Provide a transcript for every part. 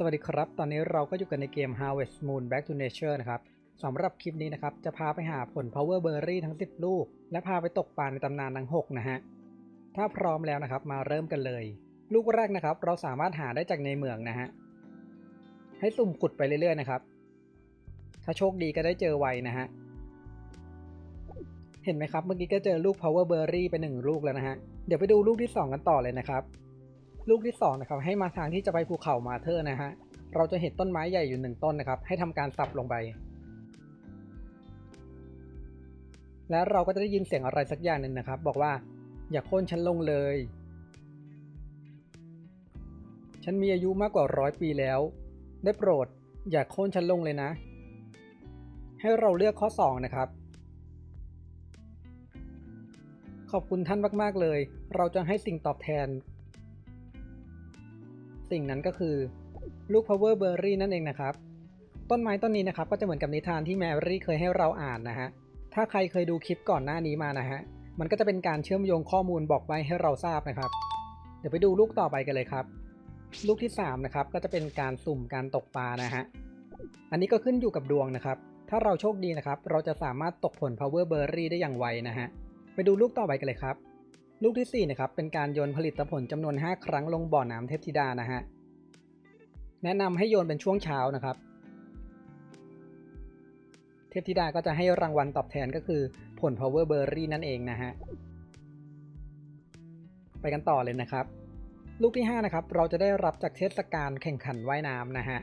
สวัสดีครับ ตอนนี้เราก็อยู่กันในเกม Harvest Moon Back to Nature นะครับสำหรับคลิปนี้นะครับ จะพาไปหาผล Power Berry ทั้ง 10 ลูก และพาไปตกปลาในตำนานทั้ง 6 นะฮะ ถ้าพร้อมแล้วนะครับมาเริ่มกันเลย ลูกแรกนะครับ เราสามารถหาได้จากในเมืองนะฮะ ให้สุ่มขุดไปเรื่อยๆนะครับ ถ้าโชคดีก็ได้เจอไวนะฮะ เห็นไหมครับ เมื่อกี้ก็เจอลูก Power Berry ไปหนึ่งลูกแล้วนะฮะ เดี๋ยวไปดูลูกที่ 2 กันต่อเลยนะครับ ลูกที่2นะครับให้มาทางที่จะไปภูเขามาเธอร์นะฮะเราจะเห็นต้นไม้ใหญ่อยู่หนึ่งต้นนะครับ ให้ทำการสับลงไป แล้วเราก็จะได้ยินเสียงอะไรสักอย่างหนึ่งนะครับ บอกว่าอย่าโค่นฉันลงเลย ฉันมีอายุมากกว่าร้อยปีแล้ว ได้โปรด อย่าโค่นฉันลงเลยนะ ให้เราเลือกข้อ 2 นะครับ ขอบคุณท่านมาก ๆ เลย เราจะให้สิ่งตอบแทน สิ่งนั้นก็คือลูก power berry นั่นเองนะครับ ต้นไม้ต้นนี้นะครับก็จะเหมือนกับนิทานที่แมรี่เคยให้เราอ่านนะฮะ ถ้าใครเคยดูคลิปก่อนหน้านี้มานะฮะ มันก็จะเป็นการเชื่อมโยงข้อมูลบอกใบให้เราทราบนะครับ เดี๋ยวไปดูลูกต่อไปกันเลยครับ ลูกที่3นะครับก็จะเป็นการสุ่มการตกปลานะฮะ อันนี้ก็ขึ้นอยู่กับดวงนะครับ ถ้าเราโชคดีนะครับ เราจะสามารถตกผล power berry ได้อย่างไวนะฮะ ไปดูลูกต่อไปกันเลยครับ ลูกที่4นะครับเป็นการโยนผลิตผลจำนวน 5 ครั้งลงบ่อน้ำเทพธิดานะฮะแนะนำให้โยนเป็นช่วงเช้านะครับ เทพธิดาก็จะให้รางวัลตอบแทนก็คือผล power berry นั่นเองนะฮะไปกันต่อเลยนะครับ ลูกที่5นะครับเราจะได้รับจากเทศกาลแข่งขันว่ายน้ำนะฮะ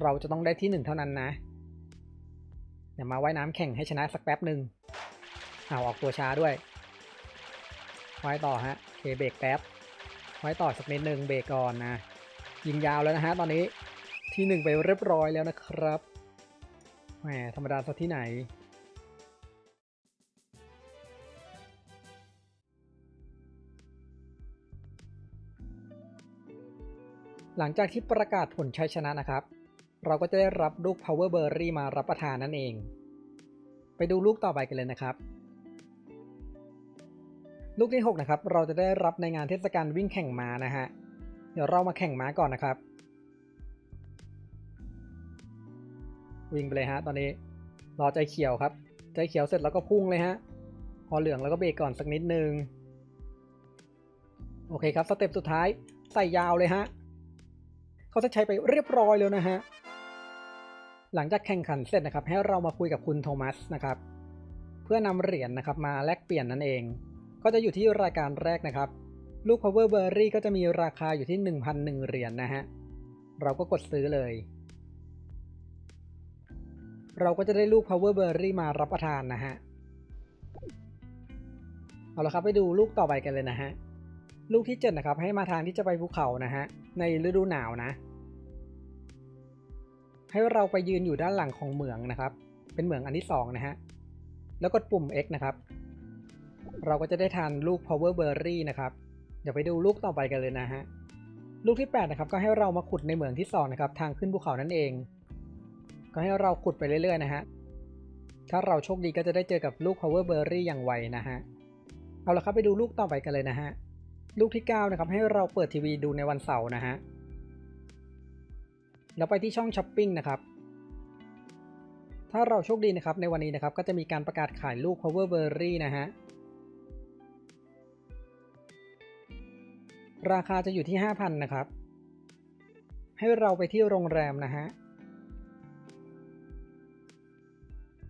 เราจะต้องได้ที่ 1 เท่านั้นนะเดี๋ยวมาว่ายน้ำแข่งให้ชนะสักแป๊บหนึ่งเอาออกตัวช้าด้วย ไว้ต่อฮะเคเบรกแป๊บไว้ต่อสักนิดนึงเบรกก่อนนะ ยิงยาวแล้วนะฮะตอนนี้ที่หนึ่งไปเรียบร้อยแล้วนะครับแหมธรรมดาสักที่ไหนหลังจากที่ประกาศผลชัยชนะนะครับ เราก็จะได้รับลูก power berry มารับประทานนั่นเอง ไปดูลูกต่อไปกันเลยนะครับ ลูกที่ 6 นะครับ เราจะได้รับในงานเทศกาลวิ่งแข่งม้านะฮะ เดี๋ยวเรามาแข่งม้าก่อนนะครับ วิ่งไปเลยฮะ ตอนนี้รอใจเขียวครับ ใจเขียวเสร็จแล้วก็พุ่งเลยฮะ พอเหลืองแล้วก็เบรกก่อนสักนิดนึง โอเคครับ สเต็ปสุดท้ายใส่ยาวเลยฮะ เขาจะใช้ไปเรียบร้อยแล้วนะฮะ หลังจากแข่งขันเสร็จนะครับ ให้เรามาคุยกับคุณโทมัสนะครับ เพื่อนำเหรียญนะครับมาแลกเปลี่ยนนั่นเอง ก็จะอยู่ที่รายการแรกนะครับ ลูก power berry ก็จะมีราคาอยู่ที่ 1,001 เหรียญนนะฮะ เราก็กดซื้อเลย เราก็จะได้ลูก power berry มารับประทานนะฮะ เอาละครับไปดูลูกต่อไปกันเลยนะฮะ ลูกที่ 7 นะครับ ให้มาทางที่จะไปภูเขานะฮะ ในฤดูหนาวนะ ให้เราไปยืนอยู่ด้านหลังของเหมืองนะครับ เป็นเหมืองอันที่2นะฮะ แล้วกดปุ่ม X นะครับ เราก็จะได้ทานลูก power berry นะครับ เดี๋ยวไปดูลูกต่อไปกันเลยนะฮะ ลูกที่ 8 นะครับ ก็ให้เรามาขุดในเหมืองที่ 2 นะครับ ทางขึ้นภูเขานั่นเอง ก็ให้เราขุดไปเรื่อยๆนะฮะ ถ้าเราโชคดีก็จะได้เจอกับลูก power berry อย่างไวนะฮะ เอาละครับไปดูลูกต่อไปกันเลยนะฮะ ลูกที่ 9 นะครับ ให้เราเปิดทีวีดูในวันเสาร์นะฮะ แล้วไปที่ช่องช้อปปิ้งนะครับถ้าเราโชคดีนะครับในวันนี้นะครับก็จะมีการประกาศขายลูก power berry นะฮะ ราคาจะอยู่ที่ 5,000 นะครับ ให้เราไปที่โรงแรมนะฮะ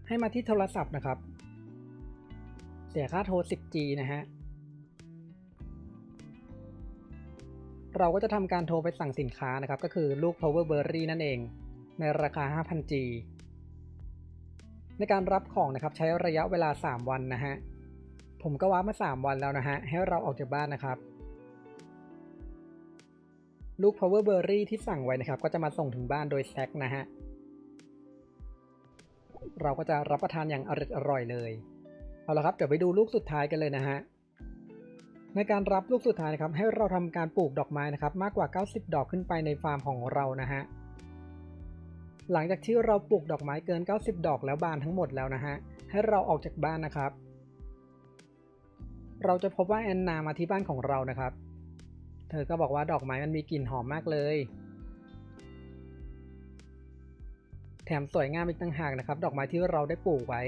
ให้มาที่โทรศัพท์นะครับ เสียค่าโทร 10G นะฮะ เราก็จะทำการโทรไปสั่งสินค้านะครับ ก็คือลูก power berry นั่นเอง ในราคา 5,000G ในการรับของนะครับใช้ระยะเวลา 3 วันนะฮะ ผมก็ว้ามา 3 วันแล้วนะฮะ ให้เราออกจากบ้านนะครับ ลูก power berry ที่สั่งไว้นะครับ ก็จะมาส่งถึงบ้านโดยแซกนะฮะ เราก็จะรับประทานอย่างอร่อยอร่อยเลย เอาละครับ เดี๋ยวไปดูลูกสุดท้ายกันเลยนะฮะ ในการรับลูกสุดท้ายนะครับ ให้เราทำการปลูกดอกไม้นะครับ มากกว่า 90 ดอกขึ้นไปในฟาร์มของเรานะฮะ หลังจากที่เราปลูกดอกไม้เกิน 90 ดอกแล้วบานทั้งหมดแล้วนะฮะ ให้เราออกจากบ้านนะครับ เราจะพบว่าแอนนามาที่บ้านของเรานะครับ เธอก็บอกว่าดอกไม้มันมีกลิ่นหอมมากเลย แถมสวยงามอีกต่างหากนะครับ ดอกไม้ที่เราได้ปลูกไว้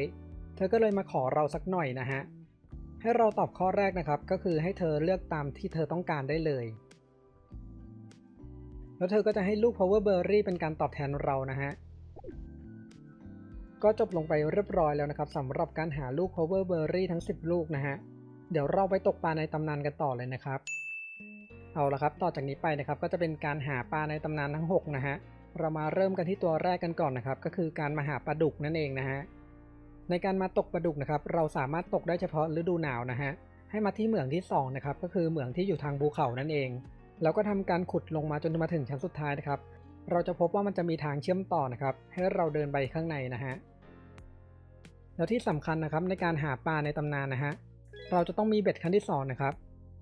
เธอก็เลยมาขอเราสักหน่อยนะฮะ ให้เราตอบข้อแรกนะครับ ก็คือให้เธอเลือกตามที่เธอต้องการได้เลย แล้วเธอก็จะให้ลูก power berry เป็นการตอบแทนเรานะฮะ ก็จบลงไปเรียบร้อยแล้วนะครับสำหรับการหาลูก power berry ทั้ง 10 ลูกนะฮะ เดี๋ยวเราไปตกปลาในตำนานกันต่อเลยนะครับ เอาละครับ ต่อจากนี้ไปนะครับ ก็จะเป็นการหาปลาในตำนานทั้ง 6 นะฮะ เรามาเริ่มกันที่ตัวแรกกันก่อนนะครับ ก็คือการมาหาปลาดุกนั่นเองนะฮะ ในการมาตกปลาดุกนะครับ เราสามารถตกได้เฉพาะฤดูหนาวนะฮะ ให้มาที่เหมืองที่2นะครับ ก็คือเหมืองที่อยู่ทางภูเขานั่นเอง แล้วก็ทำการขุดลงมาจนมาถึงชั้นสุดท้ายนะครับ เราจะพบว่ามันจะมีทางเชื่อมต่อนะครับ ให้เราเดินไปข้างในนะฮะ แล้วที่สำคัญนะครับในการหาปลาในตำนานนะฮะ เราจะต้องมีเบ็ดขั้นที่สองนะครับ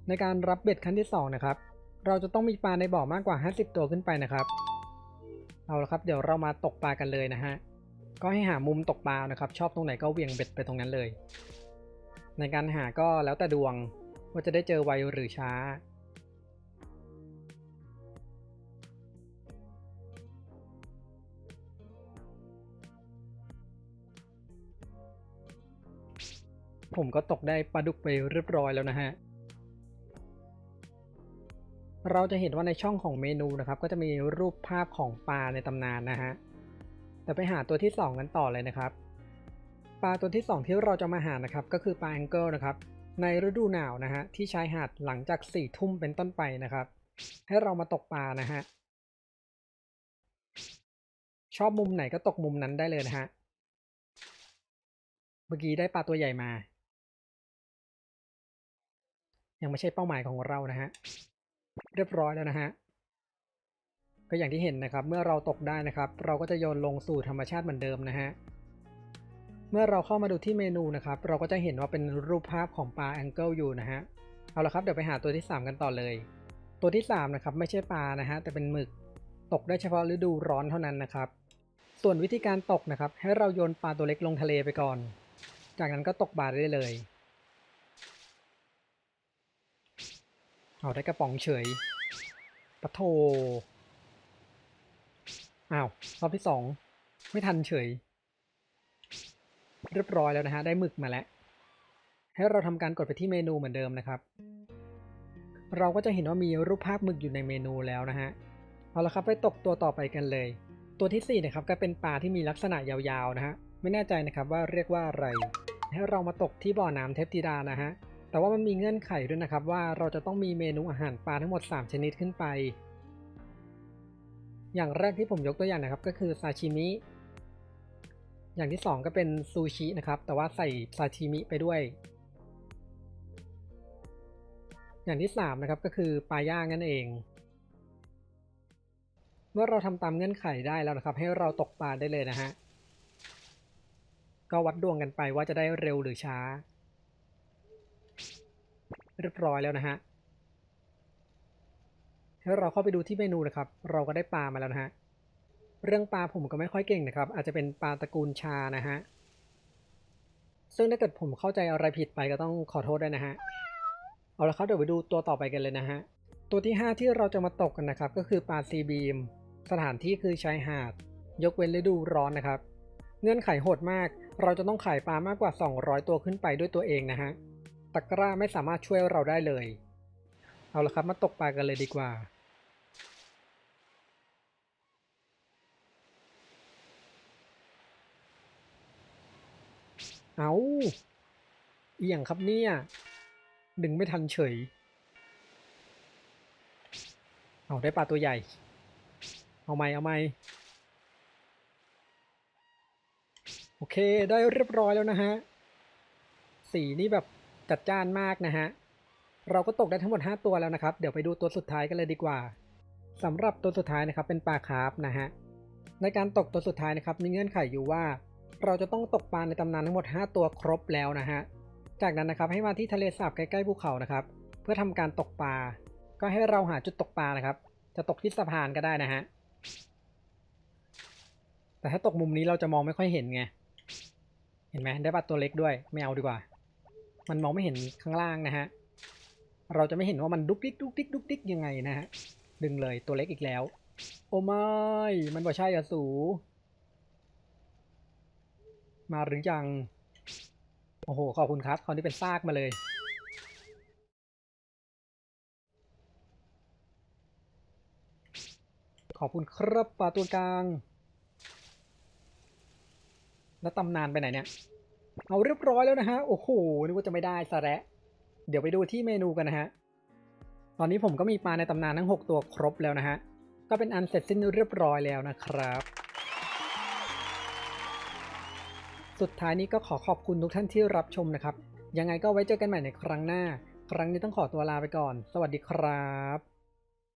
ในการรับเบ็ดขั้นที่สองนะครับ เราจะต้องมีปลาในบ่อมากกว่า 50 ตัวขึ้นไปนะครับ เอาละครับ เดี๋ยวเรามาตกปลากันเลยนะฮะ ก็ให้หามุมตกปลานะครับ ชอบตรงไหนก็เวียงเบ็ดไปตรงนั้นเลย ในการหาก็แล้วแต่ดวงว่าจะได้เจอไวหรือช้า ผมก็ตกได้ปลาดุกไปเรียบร้อยแล้วนะฮะ เราจะเห็นว่าในช่องของเมนูนะครับ ก็จะมีรูปภาพของปลาในตำนานนะฮะแต่ไปหาตัวที่ 2 กันต่อเลยนะครับ ปลาตัวที่ 2 ที่เราจะมาหานะครับ ก็คือปลาแองเกิลนะครับ ในฤดูหนาวนะฮะที่ชายหาดหลังจาก4ี่ทุ่มเป็นต้นไปนะครับ ให้เรามาตกปลานะฮะชอบมุมไหนก็ตกมุมนั้นได้เลยนะฮะเมื่อกี้ได้ปลาตัวใหญ่มา ยังไม่ใช่เป้าหมายของเรานะฮะ เรียบร้อยแล้วนะฮะก็อย่างที่เห็นนะครับ เมื่อเราตกได้นะครับ เราก็จะโยนลงสู่ธรรมชาติเหมือนเดิมนะฮะเมื่อเราเข้ามาดูที่เมนูนะครับ เราก็จะเห็นว่าเป็นรูปภาพของปลาแองเกิลอยู่นะฮะเอาละครับเดี๋ยวไปหาตัวที่ 3 กันต่อเลย ตัวที่3นะครับไม่ใช่ปลานะฮะแต่เป็นหมึกตกได้เฉพาะฤดูร้อนเท่านั้นนะครับ ส่วนวิธีการตกนะครับ ให้เราโยนปลาตัวเล็กลงทะเลไปก่อน จากนั้นก็ตกบาได้เลย เอาได้กระป๋องเฉยปะโทอ้าวรอบที่สองไม่ทันเฉย เรียบร้อยแล้วนะฮะ ได้หมึกมาแล้ว ให้เราทำการกดไปที่เมนูเหมือนเดิมนะครับ เราก็จะเห็นว่ามีรูปภาพหมึกอยู่ในเมนูแล้วนะฮะ เอาละครับไปตกตัวต่อไปกันเลย ตัวที่สี่นะครับ ก็เป็นปลาที่มีลักษณะยาวๆนะฮะ ไม่แน่ใจนะครับว่าเรียกว่าอะไร ให้เรามาตกที่บ่อน้ำเทพธิดานะฮะ แต่ว่ามันมีเงื่อนไขด้วยนะครับว่าเราจะต้องมีเมนูอาหารปลาทั้งหมด 3 ชนิดขึ้นไป อย่างแรกที่ผมยกตัวอย่างนะครับก็คือซาชิมิ อย่างที่ 2 ก็เป็นซูชินะครับ แต่ว่าใส่ซาชิมิไปด้วย อย่างที่ 3 นะครับก็คือปลาย่างนั่นเอง เมื่อเราทำตามเงื่อนไขได้แล้วนะครับ ให้เราตกปลาได้เลยนะฮะ ก็วัดดวงกันไปว่าจะได้เร็วหรือช้า เรียบร้อยแล้วนะฮะให้เราเข้าไปดูที่เมนูนะครับ เราก็ได้ปลามาแล้วนะฮะ เรื่องปลาผมก็ไม่ค่อยเก่งนะครับ อาจจะเป็นปลาตระกูลชานะฮะ ซึ่งถ้าเกิดผมเข้าใจอะไรผิดไปก็ต้องขอโทษด้วยนะฮะ เอาละครับเดี๋ยวไปดูตัวต่อไปกันเลยนะฮะ ตัวที่ 5 ที่เราจะมาตกกันนะครับ ก็คือปลาซีบีม สถานที่คือชายหาด ยกเว้นฤดูร้อนนะครับ เงื่อนไขโหดมาก เราจะต้องขายปลามากกว่า 200 ตัวขึ้นไปด้วยตัวเองนะฮะ ตะกร้าไม่สามารถช่วยเราได้เลย เอาละครับมาตกปลากันเลยดีกว่า เอาเอียงครับเนี่ยดึงไม่ทันเฉย เอาได้ปลาตัวใหญ่ เอาไหมเอาไหมโอเคได้เรียบร้อยแล้วนะฮะ สีนี่แบบ จัดจ้านมากนะฮะ เราก็ตกได้ทั้งหมด 5 ตัวแล้วนะครับ เดี๋ยวไปดูตัวสุดท้ายกันเลยดีกว่าสำหรับตัวสุดท้ายนะครับเป็นปลาคาร์ฟนะฮะ ในการตกตัวสุดท้ายนะครับมีเงื่อนไขอยู่ว่า เราจะต้องตกปลาในตำนานทั้งหมด 5 ตัวครบแล้วนะฮะ จากนั้นนะครับให้มาที่ทะเลสาบใกล้ๆภูเขานะครับ เพื่อทำการตกปลา ก็ให้เราหาจุดตกปลานะครับ จะตกที่สะพานก็ได้นะฮะ แต่ถ้าตกมุมนี้เราจะมองไม่ค่อยเห็นไง เห็นไหมได้ปลาตัวเล็กด้วย ไม่เอาดีกว่า มันมองไม่เห็นข้างล่างนะฮะ เราจะไม่เห็นว่ามันดุกดิกดุกดิกดุกดิกยังไงนะฮะ ดึงเลยตัวเล็กอีกแล้ว โอ้ไม่ มันบ่ใช่อะสู มาหรือยัง โอ้โห ขอบคุณครับคราวนี้เป็นซากมาเลย ขอบคุณครับปลาตัวกลาง แล้วตำนานไปไหนเนี่ย เอาเรียบร้อยแล้วนะฮะ โอ้โห นึกว่าจะไม่ได้ซะแล้วเดี๋ยวไปดูที่เมนูกันนะฮะ ตอนนี้ผมก็มีปลาในตำนานทั้ง 6 ตัวครบแล้วนะฮะ ก็เป็นอันเสร็จสิ้นเรียบร้อยแล้วนะครับ สุดท้ายนี้ก็ขอขอบคุณทุกท่านที่รับชมนะครับ ยังไงก็ไว้เจอกันใหม่ในครั้งหน้า ครั้งนี้ต้องขอตัวลาไปก่อน สวัสดีครับ